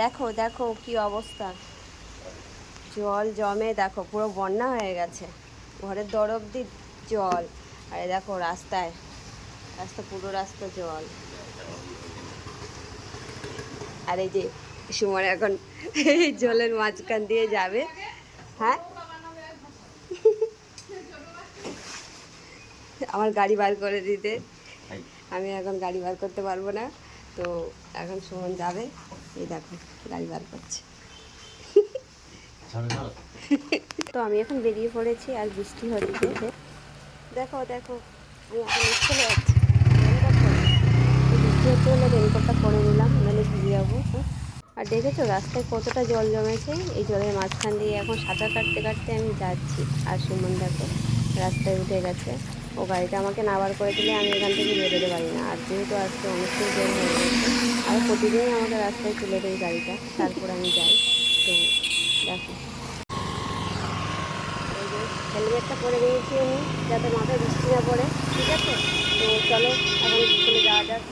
দেখো দেখো কি অবস্থা। জল জমে দেখো পুরো বন্যা হয়ে গেছে। ঘরের দর অব্দি জল। আরে দেখো রাস্তায়। রাস্তা পুরো রাস্তা জল। আর এই যে সুমন এখন এই জলের মাঝখান দিয়ে যাবে। হ্যাঁ? আমার গাড়ি বার করে দিতে। আমি এখন গাড়ি বার করতে পারব না। তো এখন সুমন যাবে। এই দেখো গাড়ি বার করছে। তো আমি এখন বেরিয়ে পড়েছি আর বৃষ্টি হচ্ছে। দেখো দেখো আমি এখন চলে যাচ্ছি। বৃষ্টি হচ্ছে বলে রেনকোটটা পরে নিলাম নাহলে ভিজে যাব। আর দেখেছ রাস্তায় কতটা জল জমেছে? এই জলের মাঝখান দিয়ে এখন সাঁতার কাটতে কাটতে আমি যাচ্ছি। আর সুমন দেখো রাস্তায় উঠে গেছে। ও গাড়িটা আমাকে নাবার করে দিলে আমি এখান থেকে বেরোতে পারি না। আর যেহেতু আজকে অনেকটাই জল হয়ে গেছে, আর প্রতিদিনই আমাকে রাস্তায় তুলে দেয় গাড়িটা, তারপর আমি যাই। তো দেখো। হেলমেটটা পরে দিয়েছি আমি, যাতে মাথায় বৃষ্টি না পড়ে, ঠিক আছে? তো চলো, এখন স্কুলে যাওয়া যাক।